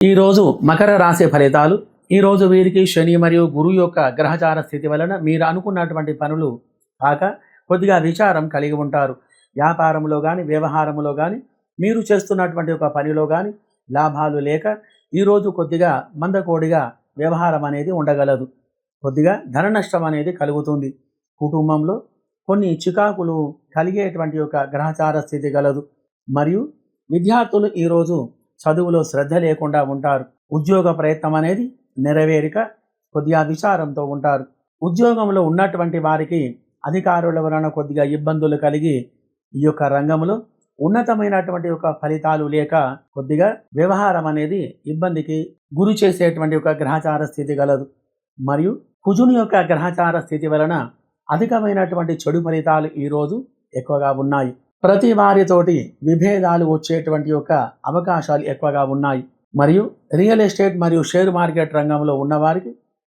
ఈరోజు మకర రాశి ఫలితాలు ఈరోజు వీరికి శని మరియు గురువు యొక్క గ్రహచార స్థితి వలన మీరు అనుకున్నటువంటి పనులు కాక కొద్దిగా విచారం కలిగి ఉంటారు. వ్యాపారంలో కానీ వ్యవహారంలో కానీ మీరు చేస్తున్నటువంటి ఒక పనిలో కానీ లాభాలు లేక ఈరోజు కొద్దిగా మందకోడిగా వ్యవహారం అనేది ఉండగలదు. కొద్దిగా ధన నష్టం అనేది కలుగుతుంది. కుటుంబంలో కొన్ని చికాకులు కలిగేటువంటి ఒక గ్రహచార స్థితి గలదు. మరియు విద్యార్థులు ఈరోజు చదువులో శ్రద్ధ లేకుండా ఉంటారు. ఉద్యోగ ప్రయత్నం అనేది నెరవేరిక కొద్దిగా విచారంతో ఉంటారు. ఉద్యోగంలో ఉన్నటువంటి వారికి అధికారుల వలన కొద్దిగా ఇబ్బందులు కలిగి ఈ యొక్క రంగంలో ఉన్నతమైనటువంటి ఒక ఫలితాలు లేక కొద్దిగా వ్యవహారం అనేది ఇబ్బందికి గురి చేసేటువంటి ఒక గ్రహచార స్థితి గలదు. మరియు కుజుని యొక్క గ్రహచార స్థితి వలన అధికమైనటువంటి చెడు ఫలితాలు ఈరోజు ఎక్కువగా ఉన్నాయి. ప్రతి వారితోటి విభేదాలు వచ్చేటువంటి యొక్క అవకాశాలు ఎక్కువగా ఉన్నాయి. మరియు రియల్ ఎస్టేట్ మరియు షేర్ మార్కెట్ రంగంలో ఉన్నవారికి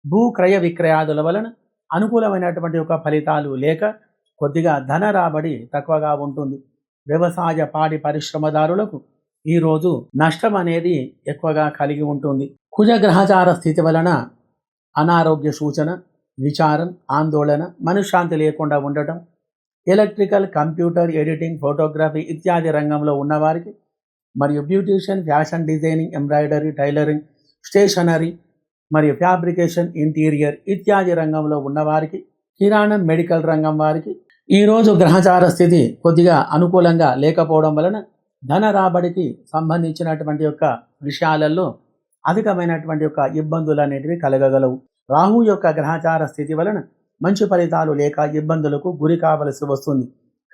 భూ క్రయ విక్రయాదుల వలన అనుకూలమైనటువంటి యొక్క ఫలితాలు లేక కొద్దిగా ధన రాబడి తక్కువగా ఉంటుంది. వ్యవసాయ పాడి పరిశ్రమదారులకు ఈరోజు నష్టం అనేది ఎక్కువగా కలిగి ఉంటుంది. కుజగ్రహచార స్థితి వలన అనారోగ్య సూచన విచారం ఆందోళన మనశ్శాంతి లేకుండా ఉండటం ఎలక్ట్రికల్ కంప్యూటర్ ఎడిటింగ్ ఫోటోగ్రఫీ ఇత్యాది రంగంలో ఉన్నవారికి మరియు beautician fashion designing embroidery tailoring stationery మరియు ఫ్యాబ్రికేషన్ ఇంటీరియర్ ఇత్యాది రంగంలో ఉన్నవారికి కిరాణం మెడికల్ రంగం వారికి ఈరోజు గ్రహచార స్థితి కొద్దిగా అనుకూలంగా లేకపోవడం వలన ధన రాబడికి సంబంధించినటువంటి యొక్క విషయాలలో అధికమైనటువంటి యొక్క ఇబ్బందులు అనేటివి కలగగలవు. రాహు యొక్క గ్రహచార స్థితి వలన మంచి ఫలితాలు లేక ఇబ్బందులకు గురి కావలసి వస్తుంది.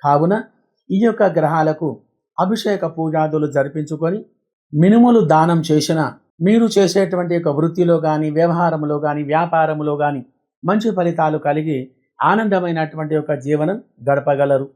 కావున ఈ యొక్క గ్రహాలకు అభిషేక పూజాదులు జరిపించుకొని మినుములు దానం చేసిన మీరు చేసేటువంటి యొక్క వృత్తిలో కానీ వ్యవహారంలో కానీ వ్యాపారంలో కానీ మంచి ఫలితాలు కలిగి ఆనందమైనటువంటి యొక్క జీవనం గడపగలరు.